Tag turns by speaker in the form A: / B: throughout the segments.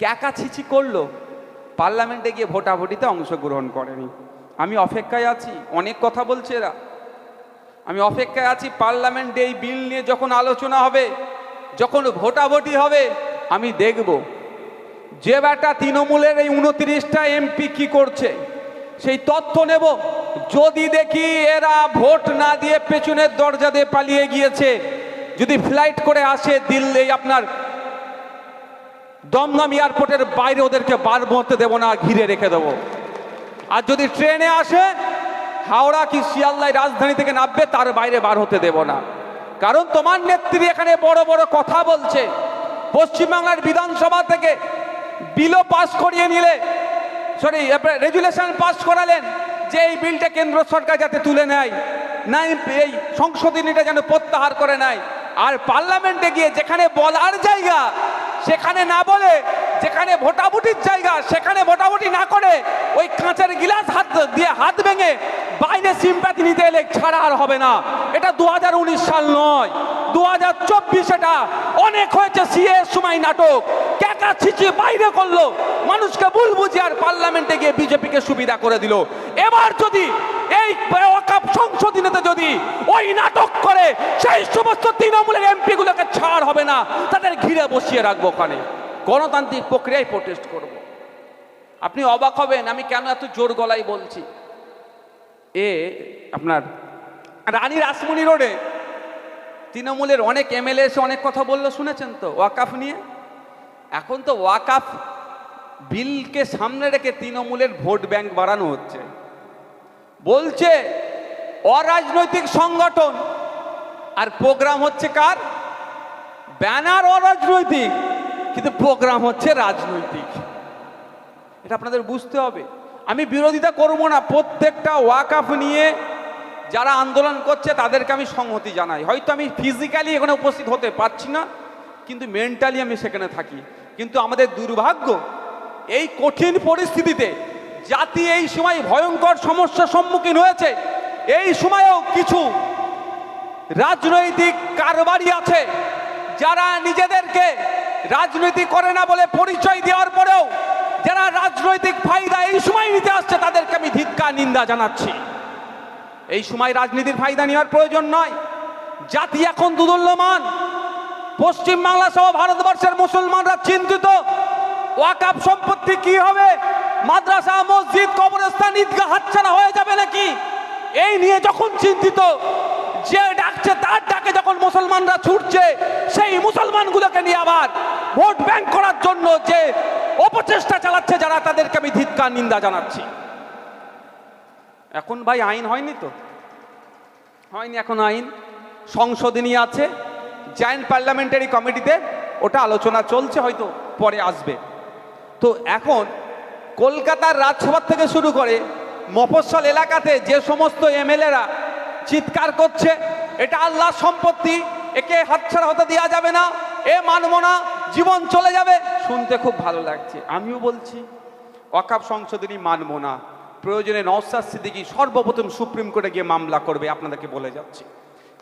A: ক্যাকাছিচি করল, পার্লামেন্টে গিয়ে ভোটাভুটিতে অংশগ্রহণ করেনি। আমি অপেক্ষায় আছি, অনেক কথা বলছে এরা। আমি অপেক্ষায় আছি, পার্লামেন্টে এই বিল নিয়ে যখন আলোচনা হবে, যখন ভোটাভুটি হবে, আমি দেখব যে বেটা তৃণমূলের এই উনত্রিশটা এমপি কি করছে। সেই তথ্য নেব। যদি দেখি এরা ভোট না দিয়ে পেছনের দরজা দিয়ে পালিয়ে গিয়েছে, যদি ফ্লাইট করে আসে দিল্লি, আপনার দমদম এয়ারপোর্টের বাইরে ওদেরকে বার মরতে দেবো না, ঘিরে রেখে দেবো। আর যদি ট্রেনে আসে, হাওড়া কি শিয়ালদায় রাজধানী থেকে নামবে, তার বাইরে বার হতে দেব না। কারণ তোমার নেত্রী এখানে বড় বড় কথা বলছে। পশ্চিমবাংলার বিধানসভা থেকে বিলও পাস করিয়ে নিলে সরি রেজুলেশন পাস করালেন, যে এই বিলটা কেন্দ্র সরকার যাতে তুলে নেয়, না এই সংশোধনীটা যেন প্রত্যাহার করে নেয়। আর পার্লামেন্টে গিয়ে যেখানে বলার জায়গা সেখানে না বলে, যেখানে ভোটাভুটির জায়গা, সেখানে ভোটাভুটি না করে, ওই কাঁচের গিলাস হাত দিয়ে হাত ভেঙে বাইরে সিম্প্যাথি নিতে এলে ছাড়া আর হবে না। এটা দু হাজার উনিশ সাল নয় দু হাজার চব্বিশ এটা। অনেক হয়েছে সিএ সময় নাটক। ক্যাকা ছিচিয়ে বাইরে করল। মানুষকে ভুল বুঝিয়ে আর পার্লামেন্টে গিয়ে বিজেপিকে সুবিধা করে দিল। এবার যদি এই সংশোধনীতে যদি ওই নাটক সেই সমস্ত তৃণমূলের এমপি গুলোকে ছাড় হবে না। তাদের ঘিরে বসিয়ে রাখব ওখানে। গণতান্ত্রিক প্রক্রিয়ায় প্রোটেস্ট করব। আপনি অবাক হবেন, আমি কেন এত জোর গলায় বলছি? এ, আপনার রানী রাসমণি রোডে তৃণমূলের অনেক এমএলএ এসে অনেক কথা বলল, শুনেছেন তো? ওয়াকাফ নিয়ে? এখন তো ওয়াকাফ বিলকে সামনে রেখে তৃণমূলের ভোট ব্যাংক বাড়ানো হচ্ছে। বলছে, অরাজনৈতিক সংগঠন আর প্রোগ্রাম হচ্ছে কার? ব্যানার অরাজনৈতিক কিন্তু প্রোগ্রাম হচ্ছে রাজনৈতিক। এটা আপনাদের বুঝতে হবে। আমি বিরোধিতা করব না, প্রত্যেকটা ওয়াকাফ নিয়ে যারা আন্দোলন করছে তাদেরকে আমি সংহতি জানাই। হয়তো আমি ফিজিক্যালি এখানে উপস্থিত হতে পারছি না, কিন্তু মেন্টালি আমি সেখানে থাকি। কিন্তু আমাদের দুর্ভাগ্য, এই কঠিন পরিস্থিতিতে জাতি এই সময় ভয়ঙ্কর সমস্যার সম্মুখীন হয়েছে, এই সময়েও কিছু রাজনৈতিক কারবারি আছে। যারা নিজেদেরকে রাজনীতি করে না বলে পরিচয় দেওয়ার পরেও যারা রাজনৈতিক ফায়দা এই সময় নিতে আসছে, তাদেরকে আমি ধিক্কার, নিন্দা জানাচ্ছি। এই সময় রাজনীতির ফায়দা নেওয়ার প্রয়োজন নয়। জাতি এখন দুদুল্যমান। পশ্চিমবাংলা সহ ভারতবর্ষের মুসলমানরা চিন্তিত। ওয়াকাপ সম্পত্তি কি হবে? মাদ্রাসা, মসজিদ, কবরস্থান ঈদগাহ হাতছাড়া হয়ে যাবে নাকি? এই নিয়ে যখন চিন্তিত যে ডাকছে তার ডাকে যখন মুসলমানরা ছুটছে, সেই মুসলমানগুলোকে নিয়ে আবার ভোট ব্যাংক করার জন্য যে অপচেষ্টা চালাচ্ছে, যারা তাদেরকে আমি ধিক্কার, নিন্দা জানাচ্ছি। এখন ভাই আইন হয়নি তো? হয়নি এখন আইন। সংশোধনী আছে। জয়েন্ট পার্লামেন্টারি কমিটিতে ওটা আলোচনা চলছে, হয়তো পরে আসবে। তো এখন কলকাতার রাজসভা থেকে শুরু করে মফস্বল এলাকাতে যে সমস্ত এমএলএরা চিৎকার করছে। এটা আল্লাহ সম্পত্তি। একে হাতছাড়া হতে দেওয়া যাবে না। এ মানব না। জীবন চলে যাবে। শুনতে খুব ভালো লাগছে। আমিও বলছি অকাপ সংশোধনী মানব না। প্রয়োজনে নওসাদ সিদ্দিকী সর্বপ্রথম সুপ্রিম কোর্টে গিয়ে মামলা করবে, আপনাদেরকে বলে যাচ্ছি।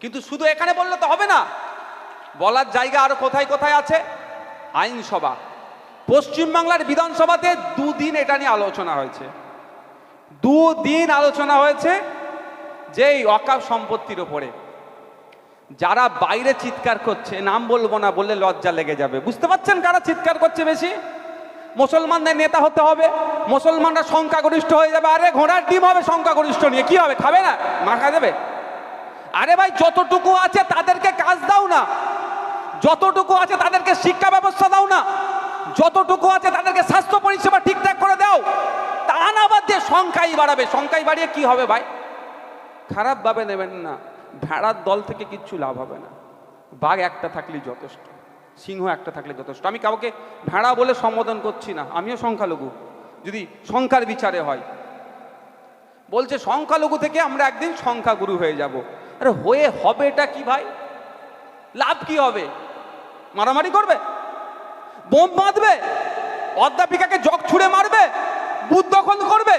A: কিন্তু শুধু এখানে বললে তো হবে না। বলার জায়গা আরও কোথায় কোথায় আছে? আইনসভা। পশ্চিমবাংলার বিধানসভাতে দুদিন এটা নিয়ে আলোচনা হয়েছে। দুদিন আলোচনা হয়েছে। যে এই অকাপ সম্পত্তির ওপরে। যারা বাইরে চিৎকার করছে, নাম বলব না, বললে লজ্জা লেগে যাবে। বুঝতে পারছেন কারা চিৎকার করছে বেশি? মুসলমানদের নেতা হতে হবে, মুসলমানরা সংখ্যাগরিষ্ঠ হয়ে যাবে। আরে, ঘোড়ার ডিম হবে সংখ্যাগরিষ্ঠ নিয়ে, কি হবে, খাবে না? মাখা দেবে? আরে ভাই, যতটুকু আছে তাদেরকে কাজ দাও না। যতটুকু আছে তাদেরকে শিক্ষা ব্যবস্থা দাও না। যতটুকু আছে তাদেরকে স্বাস্থ্য পরিষেবা ঠিকঠাক করে দাও। তা না বাদ দিয়ে সংখ্যাই বাড়াবে। সংখ্যাই বাড়িয়ে কি হবে ভাই? খারাপভাবে নেবেন না, ভেড়ার দল থেকে কিচ্ছু লাভ হবে না। বাঘ একটা থাকলেই যথেষ্ট, সিংহ একটা থাকলে যথেষ্ট। আমি কাউকে ভেড়া বলে সম্বোধন করছি না, আমিও সংখ্যালঘু। যদি সংখ্যার বিচারে হয়, বলছে সংখ্যালঘু থেকে আমরা একদিন সংখ্যাগুরু হয়ে যাব। আরে হয়ে হবে এটা কি ভাই? লাভ কি হবে? মারামারি করবে? বোম বাঁধবে? অধ্যাপিকাকে জগ ছুঁড়ে মারবে? বুথ দখল করবে,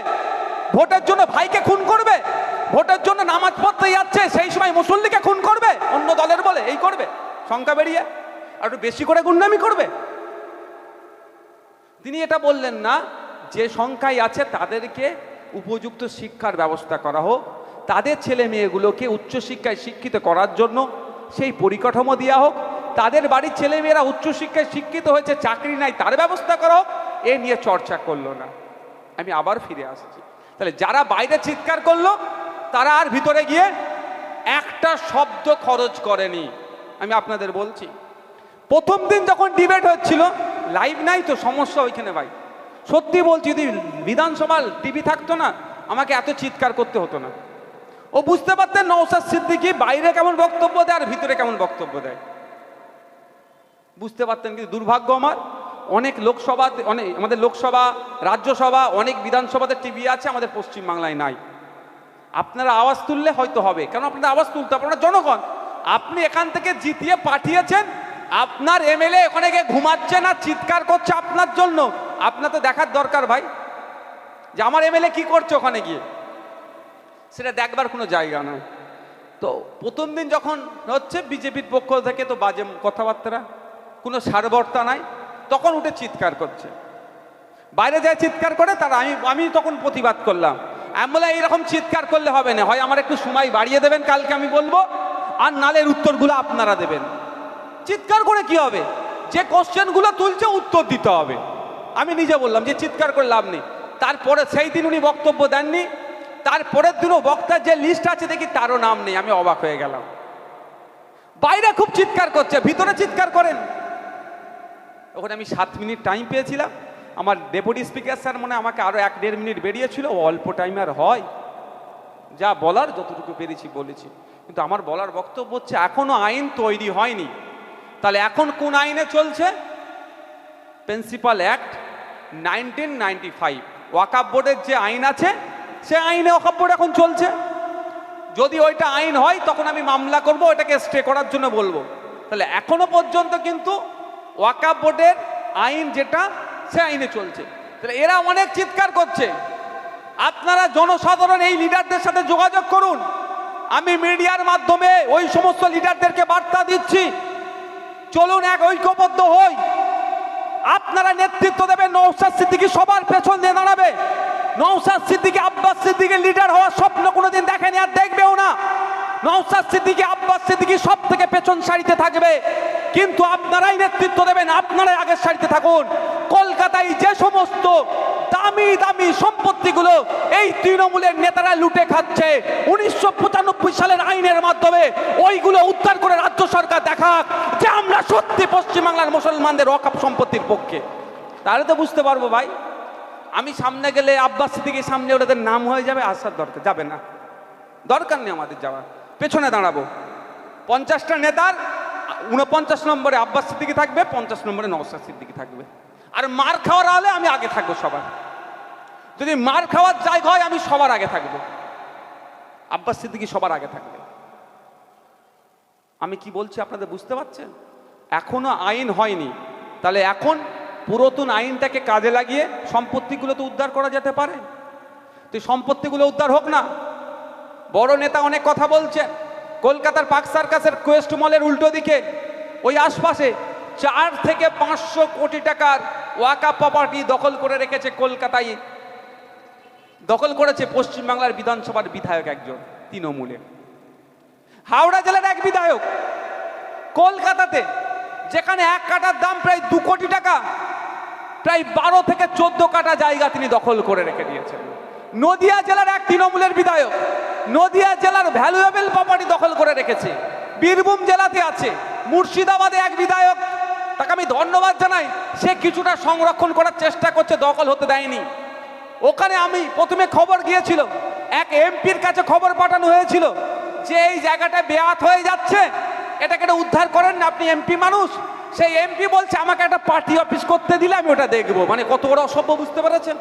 A: ভোটের জন্য ভাইকে খুন করবে, ভোটের জন্য নামাজ পড়তে যাচ্ছে, সেই সময় মুসল্লিকে খুন করবে, অন্য দলের বলে এই করবে, সংখ্যা বেরিয়ে, আর একটু বেশি করে গুন্ডামি করবে। তিনি এটা বললেন না, যে সংখ্যায় আছে তাদেরকে উপযুক্ত শিক্ষার ব্যবস্থা করা হোক, তাদের ছেলে মেয়েগুলোকে উচ্চশিক্ষায় শিক্ষিত করার জন্য সেই পরিকাঠামো দেওয়া হোক, তাদের বাড়ির ছেলেমেয়েরা উচ্চশিক্ষায় শিক্ষিত হয়েছে, চাকরি নাই, তার ব্যবস্থা করা হোক, এ নিয়ে চর্চা করল না। আমি আবার ফিরে আসছি। তাহলে যারা বাইরে চিৎকার করল, তারা আর ভিতরে গিয়ে একটা শব্দ খরচ করেনি। আমি আপনাদের বলছি, প্রথম দিন যখন ডিবেট হচ্ছিল লাইভ নাই তো, সমস্যা ওইখানে ভাই। সত্যি বলছি, যদি বিধানসভার টিভি থাকতো না, আমাকে এত চিৎকার করতে হতো না। ও বুঝতে পারতেন নৌসাদ সিদ্দিকি বাইরে কেমন বক্তব্য দেয় আর ভিতরে কেমন বক্তব্য দেয়। বুঝতে পারতেন কিন্তু দুর্ভাগ্য আমার? অনেক লোকসভা, অনেক, আমাদের লোকসভা, রাজ্যসভা, অনেক বিধানসভাতে টিভি আছে, আমাদের পশ্চিমবাংলায় নাই। আপনারা আওয়াজ তুললে হয়তো হবে। কেন আপনারা আওয়াজ তুলতে আপনারা জনগণ। আপনি এখান থেকে জিতিয়ে পাঠিয়েছেন, আপনার এমএলএ ওখানে গিয়ে ঘুমাচ্ছে না, চিৎকার করছে আপনার জন্য। আপনার তো দেখার দরকার ভাই। যে আমার এমএলএ কি করছে ওখানে গিয়ে? সেটা দেখবার কোনো জায়গা নয় তো প্রথম দিন যখন হচ্ছে, বিজেপির পক্ষ থেকে তো বাজে কথাবার্তা। কোনো সারবর্তা নাই। তখন উঠে চিৎকার করছে। বাইরে যায় চিৎকার করে, তারা আমি আমি তখন প্রতিবাদ করলাম। আমি বলে এইরকম চিৎকার করলে হবে না। হয় আমার একটু সময় বাড়িয়ে দেবেন, কালকে আমি বলব, আর নালের উত্তরগুলো আপনারা দেবেন। চিৎকার করে কি হবে? যে কোশ্চেনগুলো তুলছে, উত্তর দিতে হবে। আমি নিজে বললাম যে চিৎকার করে লাভ নেই। তারপরে সেই দিন উনি বক্তব্য দেননি। তারপরের দিনও বক্তার যে লিস্ট আছে, দেখি তারও নাম নেই। আমি অবাক হয়ে গেলাম। বাইরে খুব চিৎকার করছে, ভিতরে চিৎকার করেন। ওখানে আমি সাত মিনিট টাইম পেয়েছিলাম। আমার ডেপুটি স্পিকার স্যার মনে আমাকে আরও এক দেড় মিনিট বেরিয়েছিল অল্প টাইম আর হয়। যা বলার যতটুকু পেরেছি, বলেছি। কিন্তু আমার বলার বক্তব্য হচ্ছে এখনও আইন তৈরি হয়নি। তাহলে এখন কোন আইনে চলছে? Principal act nineteen ninety five ওয়াকাব বোর্ডের যে আইন আছে, সে আইনে ওয়াকাব বোর্ড এখন চলছে। যদি ওইটা আইন হয়, তখন আমি মামলা করব ওটাকে স্টে করার জন্য বলব। তাহলে এখনও পর্যন্ত কিন্তু ওয়াকাব বোর্ডের আইন যেটা, সে আইনে চলছে। তাহলে এরা অনেক চিৎকার করছে। আপনারা জনসাধারণ এই লিডারদের সাথে যোগাযোগ করুন। আমি মিডিয়ার মাধ্যমে ওই সমস্ত লিডারদেরকে বার্তা দিচ্ছি। চলুন এক ঐক্যবদ্ধ হই। আপনারা নেতৃত্ব দেবেন নৌসাদ সিদ্দিকি, সবার পেছন দিয়ে দাঁড়াবে। নৌসাদ সিদ্দিকি, আব্বাস সিদ্দিকি লিডার হওয়ার স্বপ্ন কোনোদিন দেখেনি আর দেখবেও না। নৌসাদ সিদ্দিকি, আব্বাস সিদ্দিকি সব থেকে পেছন সারিতে থাকবে। কিন্তু আপনারাই নেতৃত্ব দেবেন, আপনারাই আগের সারিতে থাকুন। কলকাতায় যে সমস্ত দামি দামি সম্পত্তিগুলো এই তৃণমূলের নেতারা লুটে খাচ্ছে, উনিশশো পঁচানব্বই সালের আইনের মাধ্যমে ওইগুলো উদ্ধার করে রাজ্য সরকার দেখাক যে আমরা সত্যি পশ্চিমবাংলার মুসলমানদের অকাপ সম্পত্তির পক্ষে। তাহলে তো বুঝতে পারব ভাই, আমি সামনে গেলে আব্বাস সিদ্দিকির সামনে ওদের নাম হয়ে যাবে, আসার দরকার, যাবে না। দরকার নেই আমাদের যাওয়ার। পেছনে দাঁড়াবো। পঞ্চাশটা নেতার উনপঞ্চাশ নম্বরে আব্বাস সিদ্দিকি থাকবে, পঞ্চাশ নম্বরে নওসাদ সিদ্দিকি থাকবে। আর মার খাওয়ার আলে আমি আগে থাকব সবার। যদি মার খাওয়ার জায়গা হয়, আমি সবার আগে থাকব। আব্বাস সিদ্দিকি সবার আগে থাকবে। আমি কি বলছি আপনাদের বুঝতে পারছেন? এখনও আইন হয়নি। তাহলে এখন পুরাতন আইনটাকে কাজে লাগিয়ে সম্পত্তিগুলো তো উদ্ধার করা যেতে পারে। তো সম্পত্তিগুলো উদ্ধার হোক না। বড় নেতা অনেক কথা বলছে। কলকাতার পাক সার্কাসের কোয়েস্ট মলের উল্টো দিকে, ওই আশপাশে চার থেকে পাঁচশো কোটি টাকার ওয়াকা প্রপার্টি দখল করে রেখেছে কলকাতায়। দখল করেছে পশ্চিমবাংলার বিধানসভার বিধায়ক একজন, তৃণমূলে। হাওড়া জেলার এক বিধায়ক, কলকাতাতে, যেখানে এক কাটার দাম প্রায় দু কোটি টাকা, প্রায় বারো থেকে চোদ্দ কাটা জায়গা তিনি দখল করে রেখে দিয়েছেন। নদিয়া জেলার এক তৃণমূলের বিধায়ক নদিয়া জেলার ভ্যালুয়েবল প্রপার্টি দখল করে রেখেছে। বীরভূম জেলাতে আছে। মুর্শিদাবাদে এক বিধায়ক, তাকে আমি ধন্যবাদ জানাই, সে কিছুটা সংরক্ষণ করার চেষ্টা করছে, দখল হতে দেয়নি। ওখানে আমি প্রথমে খবর গিয়েছিল, এক এমপির কাছে খবর পাঠানো হয়েছিল যে এই জায়গাটা বেয়াত হয়ে যাচ্ছে, এটাকে একটা উদ্ধার করেন না, আপনি এমপি মানুষ। সেই এমপি বলছে, আমাকে একটা পার্টি অফিস করতে দিলে আমি ওটা দেখব। মানে কত বড় অসভ্য, বুঝতে পেরেছেন?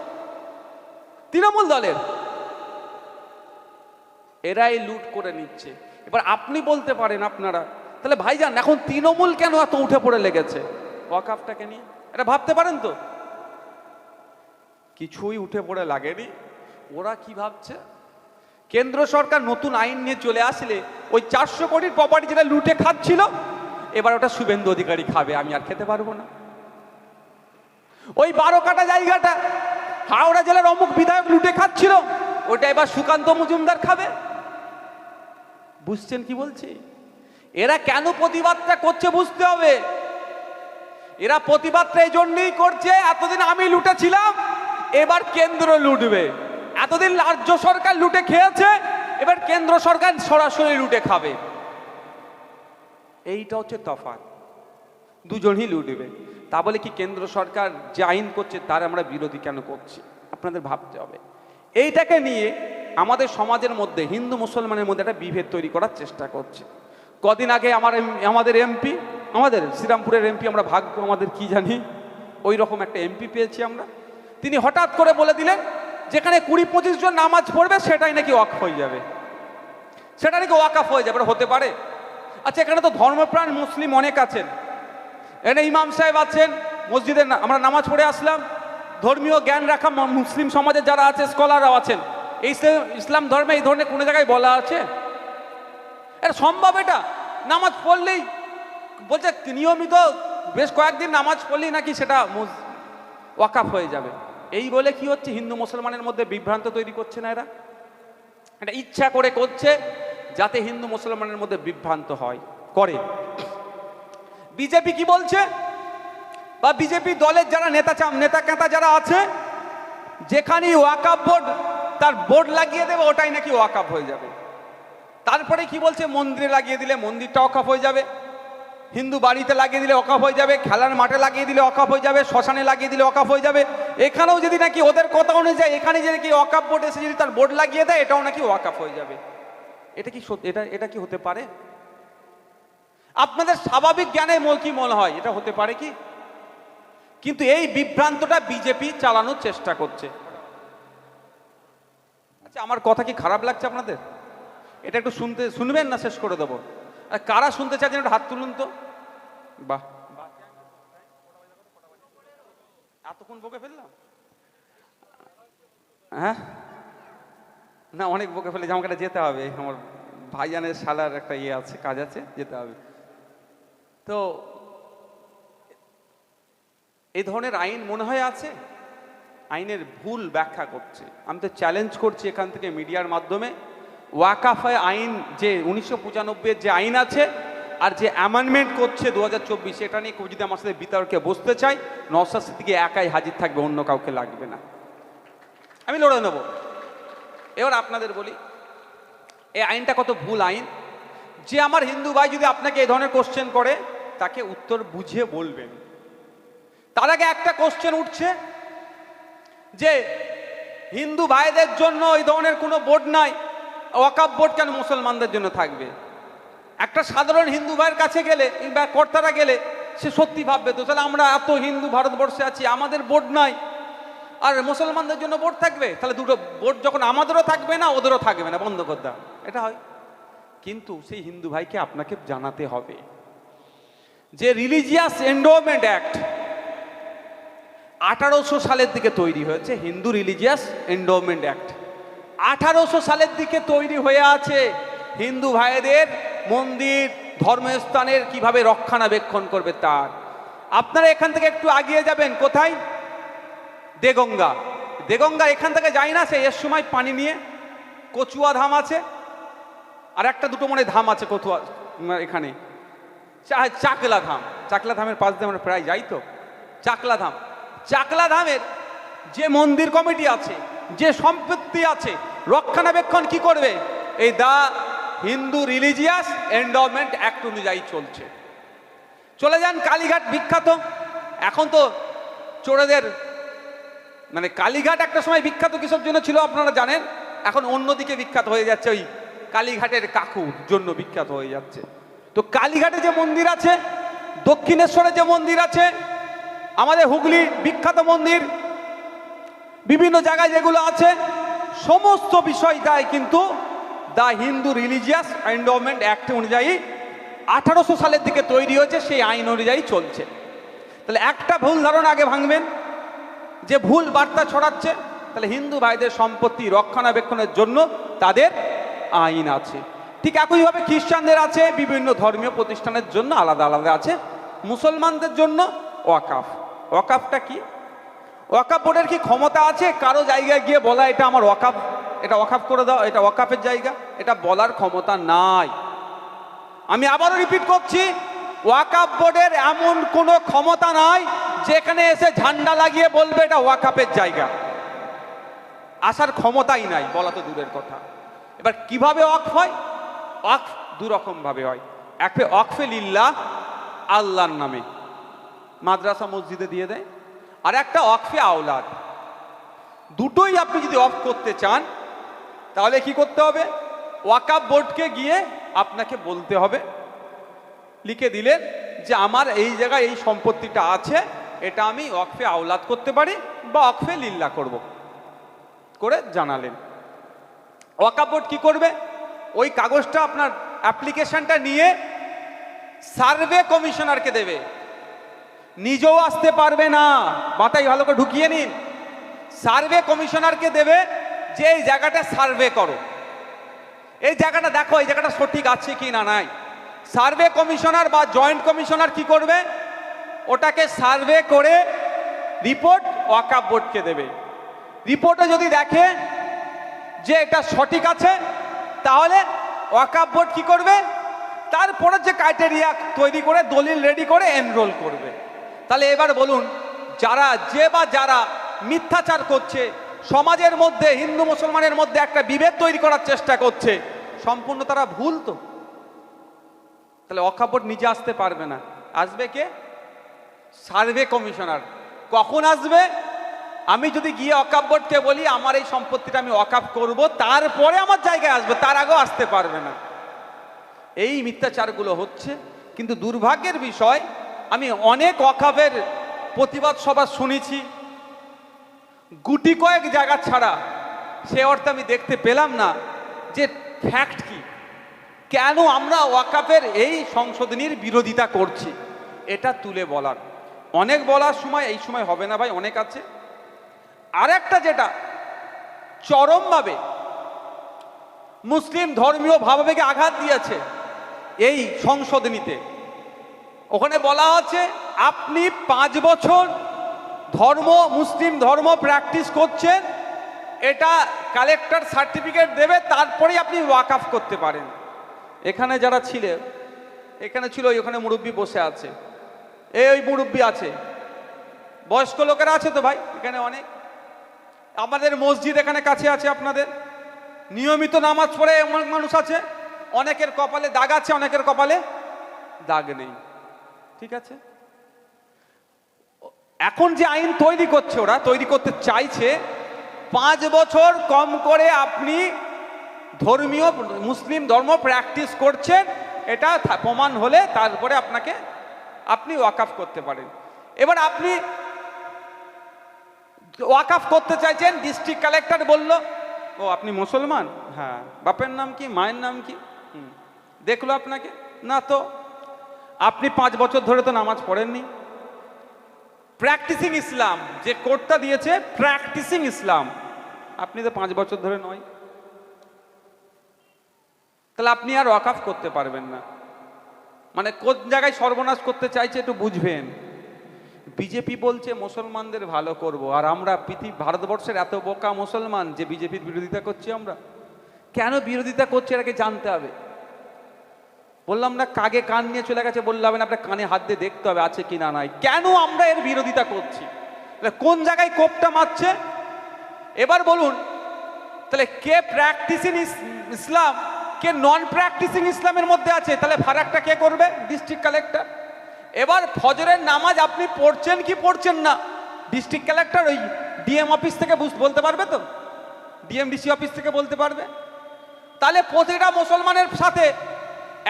A: তৃণমূল দলের এরাই লুট করে নিচ্ছে। এবার আপনি বলতে পারেন আপনারা, তাহলে ভাইজান, এখন তৃণমূল কেন এত উঠে পড়ে লেগেছে? ওয়াকাফটাকে নিয়ে? এটা ভাবতে পারেন তো? কিছুই উঠে পড়ে লাগেনি। ওরা কি ভাবছে? কেন্দ্র সরকার নতুন আইন নিয়ে চলে আসলে ওই চারশো কোটির প্রপার্টি যেটা লুটে খাচ্ছিল, এবার ওটা শুভেন্দু অধিকারী খাবে, আমি আর খেতে পারব না। ওই বারো কাটা জায়গাটা, হাওড়া জেলার অমুক বিধায়ক লুটে খাচ্ছিল, ওটা এবার সুকান্ত মজুমদার খাবে। বুঝছেন কি বলছি? এরা কেন প্রতিবাদটা করছে বুঝতে হবে। এরা প্রতিবাদটা এই জন্যই করছে, এতদিন আমি লুটেছিলাম, এবার কেন্দ্র লুটবে। এতদিন রাজ্য সরকার লুটে খেয়েছে, এবার কেন্দ্র সরকার সরাসরি লুটে খাবে। এইটা হচ্ছে তফাৎ। দুজনই লুটবে। তা বলে কি কেন্দ্র সরকার যে আইন করছে, তার আমরা বিরোধী কেন করছি? আপনাদের ভাবতে হবে। এইটাকে নিয়ে আমাদের সমাজের মধ্যে, হিন্দু মুসলমানের মধ্যে একটা বিভেদ তৈরি করার চেষ্টা করছে। কদিন আগে আমার আমাদের এমপি, আমাদের শ্রীরামপুরের এমপি আমরা ভাগ্য, আমাদের কি জানি ওই রকম একটা এমপি পেয়েছি আমরা। তিনি হঠাৎ করে বলে দিলেন, যেখানে কুড়ি পঁচিশ জন নামাজ পড়বে, সেটাই নাকি ওয়াক হয়ে যাবে। সেটা নাকি ওয়াকাফ হয়ে যাবে হতে পারে? আচ্ছা এখানে তো ধর্মপ্রাণ মুসলিম অনেক আছেন। এখানে ইমাম সাহেব আছেন মসজিদে আমরা নামাজ পড়ে আসলাম। ধর্মীয় জ্ঞান রাখা মুসলিম সমাজে যারা আছে, স্কলাররাও আছেন। ইসলাম ধর্মে এই ধরনের কোনো জায়গায় বলা আছে? এটা সম্ভব এটা? নামাজ পড়লেই বলছে, নিয়মিত বেশ কয়েকদিন নামাজ পড়লেই নাকি সেটা ওয়াকাফ হয়ে যাবে। এই বলে কি হচ্ছে? হিন্দু মুসলমানের মধ্যে বিভ্রান্ত তৈরি করছে না এরা? এটা ইচ্ছা করে করছে যাতে হিন্দু মুসলমানের মধ্যে বিভ্রান্ত হয়, করে। বিজেপি কি বলছে? বা বিজেপি দলের যারা নেতা নেতা কেতা যারা আছে, যেখানেই ওয়াকাপ বোর্ড তার বোর্ড লাগিয়ে দেবে, ওটাই নাকি ওয়াকাপ হয়ে যাবে। তারপরে কি বলছে? মন্দিরে লাগিয়ে দিলে মন্দিরটা অকাপ হয়ে যাবে। হিন্দু বাড়িতে লাগিয়ে দিলে অকাপ হয়ে যাবে, খেলার মাঠে লাগিয়ে দিলে অকাপ হয়ে যাবে, শ্মশানে লাগিয়ে দিলে অকাপ হয়ে যাবে। এখানেও যদি নাকি ওদের কথা অনুযায়ী এখানে যদি কি অকাপ বোর্ড এসে যদি তার বোর্ড লাগিয়ে দেয়, এটাও নাকি ওয়াকাপ হয়ে যাবে। এটা কি এটা এটা কি হতে পারে? আপনাদের স্বাভাবিক জ্ঞানে কি মনে হয়? এটা হতে পারে কি? কিন্তু এই বিভ্রান্তটা বিজেপি চালানোর চেষ্টা করছে। আচ্ছা আমার কথা কি খারাপ লাগছে আপনাদের? এটা একটু শুনতে, শুনবেন না? শেষ করে দেবো। আর, কারা শুনতে চাচ্ছেন একটু হাত তুলুন তো? বাহ। এতক্ষণ বকে ফেললাম? হ্যাঁ? না, অনেক বকে ফেলেছি। আমাকে যেতে হবে। আমার ভাইজানের শালার একটা ইয়ে আছে, কাজ আছে, যেতে হবে। তো এই ধরনের আইন মনে হয় আছে? আইনের ভুল ব্যাখ্যা করছে। আমি তো চ্যালেঞ্জ করছি এখান থেকে মিডিয়ার মাধ্যমে। ওয়াকাফে আইন যে, উনিশশো যে আইন আছে, আর যে অ্যামেন্ডমেন্ট করছে দু হাজার চব্বিশ, এটা নিয়ে কেউ যদি আমার সাথে বিতর্কে বসতে চাই নসার সিদ্দিকি একাই হাজির থাকবে, অন্য কাউকে লাগবে না। আমি লড়ে নেব। এবার আপনাদের বলি, এই আইনটা কত ভুল আইন? যে আমার হিন্দু ভাই যদি আপনাকে এই ধরনের কোশ্চেন করে, তাকে উত্তর বুঝিয়ে বলবেন। তার আগে একটা কোশ্চেন উঠছে যে হিন্দু ভাইদের জন্য এই ধরনের কোনো বোর্ড নাই ওয়াকাব বোর্ড কেন মুসলমানদের জন্য থাকবে? একটা সাধারণ হিন্দু ভাইয়ের কাছে গেলে বা কর্তারা গেলে, সে সত্যি ভাববে তো, তাহলে আমরা এত হিন্দু ভারতবর্ষে আছি, আমাদের বোর্ড নাই। আর মুসলমানদের জন্য বোর্ড থাকবে? তাহলে দুটো বোর্ড যখন আমাদেরও থাকবে না, ওদেরও থাকবে না, বন্ধ করতে এটা হয়। কিন্তু সেই হিন্দু ভাইকে আপনাকে জানাতে হবে যে রিলিজিয়াস এন্ডোমেন্ট অ্যাক্ট আঠারোশো সালের দিকে তৈরি হয়েছে হিন্দু রিলিজিয়াস এন্ডোমেন্ট অ্যাক্ট। আঠারোশো সালের দিকে তৈরি হয়ে আছে হিন্দু ভাইদের মন্দির, ধর্মস্থানের কীভাবে রক্ষণাবেক্ষণ করবে তার। আপনারা এখান থেকে একটু আগিয়ে যাবেন, কোথায়? দেগঙ্গা। দেগঙ্গা এখান থেকে যায় না সে, এর সময় পানি নিয়ে কচুয়া ধাম আছে, আর একটা দুটো মনে ধাম আছে কচুয়া এখানে। চাকলা ধাম। চাকলা ধামের পাশ দিয়ে আমরা প্রায় যাই তো। চাকলা ধাম। চাকলা ধামের যে মন্দির কমিটি আছে, যে সম্পত্তি আছে, রক্ষণাবেক্ষণ কি করবে? এই the Hindu religious endowment act অনুযায়ী চলছে। চলে যান কালীঘাট বিখ্যাত। এখন তো চোরেদের মানে কালীঘাট একটা সময় বিখ্যাত কিসের জন্য ছিল আপনারা জানেন? এখন অন্যদিকে বিখ্যাত হয়ে যাচ্ছে ওই কালীঘাটের কাকুর জন্য বিখ্যাত হয়ে যাচ্ছে। তো কালীঘাটে যে মন্দির আছে, দক্ষিণেশ্বরে যে মন্দির আছে আমাদের হুগলি বিখ্যাত মন্দির, বিভিন্ন জায়গায় যেগুলো আছে, সমস্ত বিষয় বিষয়টাই কিন্তু the Hindu religious endowment act অনুযায়ী আঠারোশো সালের দিকে তৈরি হয়েছে, সেই আইন অনুযায়ী চলছে। তাহলে একটা ভুল ধারণা আগে ভাঙবেন, যে ভুল বার্তা ছড়াচ্ছে, তাহলে হিন্দু ভাইদের সম্পত্তি রক্ষণাবেক্ষণের জন্য তাদের আইন আছে। ঠিক একইভাবে খ্রিস্টানদের আছে, বিভিন্ন ধর্মীয় প্রতিষ্ঠানের জন্য আলাদা আলাদা আছে, মুসলমানদের জন্য ওয়াকাফ। ওয়াকাফটা কি? ওয়াকাফ বোর্ডের কি ক্ষমতা আছে? কারও জায়গায় গিয়ে বলা, এটা আমার ওয়াকাফ এটা ওয়াকাফ করে দাও, এটা ওয়াকাফের জায়গা। এটা বলার ক্ষমতা নাই। আমি আবারও রিপিট করছি ওয়াকাফ বোর্ডের এমন কোনো ক্ষমতা নাই, যেখানে এসে ঝান্ডা লাগিয়ে বলবে, এটা ওয়াকাপের জায়গা। আসার ক্ষমতাই নাই, বলা তো দূরের কথা। এবার কীভাবে অক্ফ হয়? অক্ফ দু রকম ভাবে হয়। এক অকফে লিল্লাহ, আল্লাহর নামে। মাদ্রাসা মসজিদে দিয়ে দেয়। আর একটা অকফে আওলাদ। দুটোই আপনি যদি অফ করতে চান, তাহলে কি করতে হবে? ওয়াকাপ বোর্ডকে গিয়ে আপনাকে বলতে হবে। লিখে দিলেন যে, আমার এই জায়গায় এই সম্পত্তিটা আছে, এটা আমি অকফে আওলাদ করতে পারি বা অকফে লিল্লা করব। করে জানালেন। ওয়াকাপ বোর্ড কি করবে? ওই কাগজটা আপনার অ্যাপ্লিকেশনটা নিয়ে সার্ভে কমিশনারকে দেবে। নিজেও আসতে পারবে না। মাথায় ভালো করে ঢুকিয়ে নিন। সার্ভে কমিশনারকে দেবে যে এই জায়গাটা সার্ভে করো। এই জায়গাটা দেখো, এই জায়গাটা সঠিক আছে কি না নাই। সার্ভে কমিশনার বা জয়েন্ট কমিশনার কি করবে? ওটাকে সার্ভে করে রিপোর্ট ওয়াকাপ বোর্ডকে দেবে। রিপোর্টে যদি দেখে যে এটা সঠিক আছে, তাহলে ওয়াকাপ বোর্ড কি করবে? তারপরে যে ক্রাইটেরিয়া তৈরি করে, দলিল রেডি করে এনরোল করবে। তাহলে এবার বলুন, যারা যে বা যারা মিথ্যাচার করছে, সমাজের মধ্যে, হিন্দু মুসলমানের মধ্যে একটা বিভেদ তৈরি করার চেষ্টা করছে, সম্পূর্ণ তারা ভুল তো? তাহলে বোর্ড নিজে আসতে পারবে না। আসবে কে? Survey commissioner. কখন আসবে? আমি যদি গিয়ে অকাপ বোর্ডকে বলি, আমার এই সম্পত্তিটা আমি অকাপ করব, তারপরে আমার জায়গায় আসবে, তার আগেও আসতে পারবে না। এই মিথ্যাচারগুলো হচ্ছে, কিন্তু দুর্ভাগ্যের বিষয় আমি অনেক অকাপের প্রতিবাদ সভা শুনেছি। গুটি কয়েক জায়গা ছাড়া সে অর্থে আমি দেখতে পেলাম না যে ফ্যাক্ট কি। কেন আমরা ওয়াকাপের এই সংশোধনীর বিরোধিতা করছি? এটা তুলে বলার। অনেক বলার সময়, এই সময় হবে না ভাই, অনেক আছে। আরেকটা যেটা, চরমভাবে মুসলিম ধর্মীয় ভাবাবেগে আঘাত দিয়েছে এই সংশোধনীতে। ওখানে বলা আছে, আপনি পাঁচ বছর ধর্ম, মুসলিম ধর্ম প্র্যাকটিস করছেন, এটা কালেক্টর সার্টিফিকেট দেবে তারপরেই আপনি ওয়াকআফ করতে পারেন। এখানে যারা ছিলে, এখানে ছিল, ওখানে মুরব্বী বসে আছে। এই ওই মুরব্বী আছে। বয়স্ক লোকেরা আছে তো ভাই? এখানে অনেক। আমাদের মসজিদ এখানে কাছে আছে আপনাদের। নিয়মিত নামাজ পড়ে এমন মানুষ আছে। অনেকের কপালে দাগ আছে, অনেকের কপালে দাগ নেই। ঠিক আছে? এখন যে আইন তৈরি করছে ওরা, তৈরি করতে চাইছে, পাঁচ বছর কম করে আপনি ধর্মীয় মুসলিম ধর্ম প্র্যাকটিস করছেন, এটা প্রমাণ হলে তারপরে আপনাকে আপনি ওয়াকাফ করতে পারেন। এবার আপনি ওয়াকাফ করতে চাইছেন ডিস্ট্রিক্ট কালেক্টর বলল, ও, আপনি মুসলমান? হ্যাঁ। বাপের নাম কি? মায়ের নাম কি। দেখল আপনাকে? না তো। আপনি পাঁচ বছর ধরে তো নামাজ পড়েননি। প্র্যাকটিসিং ইসলাম যে কোডটা দিয়েছে প্র্যাকটিসিং ইসলাম আপনি তো পাঁচ বছর ধরে নয়। তাহলে আপনি আর ওয়াকাফ করতে পারবেন না। মানে কোন জায়গায় সর্বনাশ করতে চাইছে একটু বুঝবেন। বিজেপি বলছে, মুসলমানদের ভালো করব। আর আমরা পৃথিবী, ভারতবর্ষের এত বোকা মুসলমান যে বিজেপির বিরোধিতা করছি আমরা। কেন বিরোধিতা করছে এটাকে জানতে হবে? বললাম না, কাগে কান নিয়ে চলে গেছে বললাম না, আপনার কানে হাত দিয়ে দেখতে হবে, আছে কি না নাই। কেন আমরা এর বিরোধিতা করছি? কোন জায়গায় কোপটা মারছে? এবার বলুন, তাহলে কে প্র্যাকটিসিং ইসলাম, কে নন প্র্যাকটিসিং ইসলামের মধ্যে আছে? তাহলে ফারাকটা কে করবে? ডিস্ট্রিক্ট কালেক্টর এবার ফজরের নামাজ আপনি পড়ছেন কি পড়ছেন না? ডিস্ট্রিক্ট কালেক্টর ওই ডিএম অফিস থেকে বলতে পারবে তো? ডিএমডিসি অফিস থেকে বলতে পারবে? তাহলে প্রতিটা মুসলমানের সাথে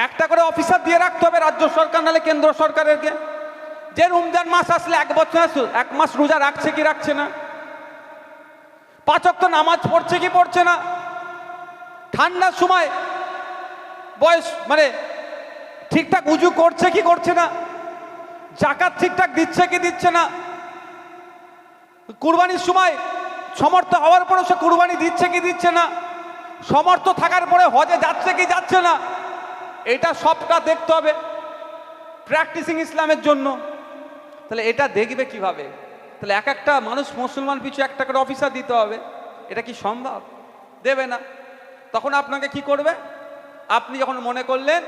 A: একটা করে অফিসার দিয়ে রাখতে হবে রাজ্য সরকার, নাহলে কেন্দ্র সরকারেরকে। যে রমজান মাস আসলে এক বছর, এক মাস রোজা রাখছে কি রাখছে না? পাঁচক তো নামাজ পড়ছে কি পড়ছে না? ঠান্ডার সময় বয়স মানে ঠিকঠাক উজু করছে কি করছে না? জাকাত ঠিকঠাক দিচ্ছে কি দিচ্ছে না? কুরবানির সময় সমর্থ হওয়ার পরে সে কুরবানি দিচ্ছে কি দিচ্ছে না? সমর্থ থাকার পরে হজে যাচ্ছে কি যাচ্ছে না? এটা সবটা দেখতে হবে। প্র্যাকটিসিং ইসলামের জন্য। তাহলে এটা দেখবে কীভাবে? তাহলে এক একটা মানুষ মুসলমান পিছু একটা করে অফিসার দিতে হবে। এটা কি সম্ভব? দেবে না। তখন আপনাকে কি করবে? আপনি যখন মনে করলেন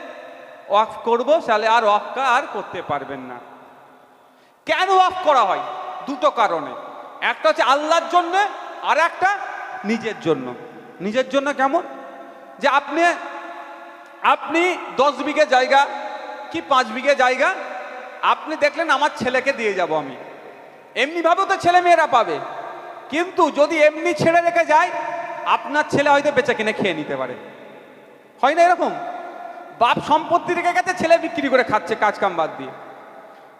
A: ওয়াক করব তাহলে আর ওয়াক্কা আর করতে পারবেন না। কেন ওয়াক করা হয়? দুটো কারণে। একটা হচ্ছে আল্লাহর জন্য, আর একটা নিজের জন্য। নিজের জন্য কেমন? যে আপনি আপনি দশ বিঘে জায়গা কি পাঁচ বিঘে জায়গা? আপনি দেখলেন আমার ছেলেকে দিয়ে যাব আমি। এমনিভাবেও তো ছেলে মেয়েরা পাবে। কিন্তু যদি এমনি ছেড়ে রেখে যায়, আপনার ছেলে হয়তো বেচে কিনে খেয়ে নিতে পারে। হয় না এরকম? বাপ সম্পত্তি রেখে গেছে, ছেলে বিক্রি করে খাচ্ছে কাজ কাম বাদ দিয়ে।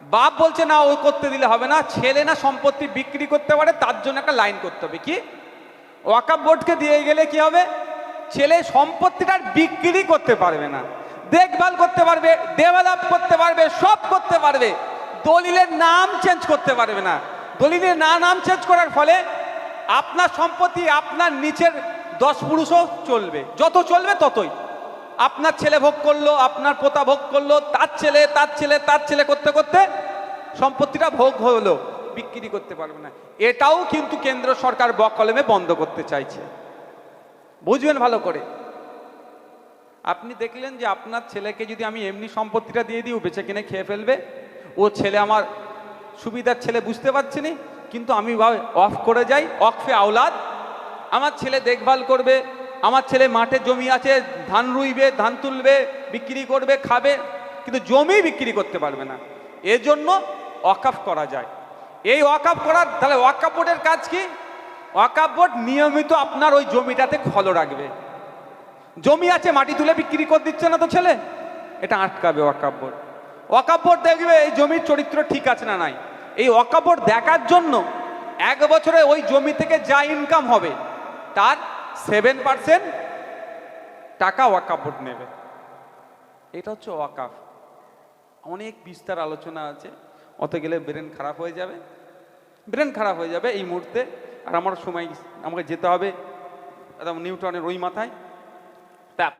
A: বাপ বলছে, না, ও করতে দিলে হবে না। ছেলে না সম্পত্তি বিক্রি করতে পারে, তার জন্য একটা লাইন করতে হবে। কি? ওয়াকাপ বোর্ডকে দিয়ে গেলে কি হবে? ছেলে সম্পত্তিটা বিক্রি করতে পারবে না। দেখভাল করতে পারবে ডেভেলপ করতে পারবে, সব করতে পারবে। দলিলের নাম চেঞ্জ করতে পারবে না। দলিলের না নাম চেঞ্জ করার ফলে আপনার সম্পত্তি আপনার নিচের দশ পুরুষও চলবে। যত চলবে ততই। আপনার ছেলে ভোগ করল, আপনার পোতা ভোগ করল, তার ছেলে তার ছেলে তার ছেলে করতে করতে সম্পত্তিটা ভোগ হলো, বিক্রি করতে পারবে না। এটাও কিন্তু কেন্দ্র সরকার বকলমে বন্ধ করতে চাইছে। বুঝবেন ভালো করে। আপনি দেখলেন যে আপনার ছেলেকে যদি আমি এমনি সম্পত্তিটা দিয়ে দিই, ও বেঁচে কিনে খেয়ে ফেলবে। ও ছেলে আমার সুবিধার ছেলে বুঝতে পারছি নি, কিন্তু আমি অফ করে যাই অফে আওলাদ। আমার ছেলে দেখভাল করবে, আমার ছেলে মাঠে জমি আছে, ধান রুইবে, ধান তুলবে, বিক্রি করবে, খাবে, কিন্তু জমি বিক্রি করতে পারবে না। এজন্য ওয়াকাফ করা যায়। এই ওয়াকাফ করার, তাহলে ওয়াকাফ বোর্ডের কাজ কি? বোর্ড নিয়মিত আপনার ওই জমিটাতে ফলো রাখবে। জমি আছে, মাটি তুলে বিক্রি করে দিচ্ছে না তো ছেলে? এটা আটকাবে ওয়াকাপ বোর্ড দেখবে এই জমির চরিত্র ঠিক আছে না নাই। এই বোর্ড দেখার জন্য এক বছরে ওই জমি থেকে যা ইনকাম হবে, তার সেভেন পার্সেন্ট টাকা ওয়াকাপ বোর্ড নেবে। এটা হচ্ছে ওয়াকাফ অনেক বিস্তার আলোচনা আছে, অত গেলে ব্রেন খারাপ হয়ে যাবে। ব্রেন খারাপ হয়ে যাবে এই মুহূর্তে। আর আমার সময় আমাকে যেতে হবে একদম নিউটনের ওই মাথায়।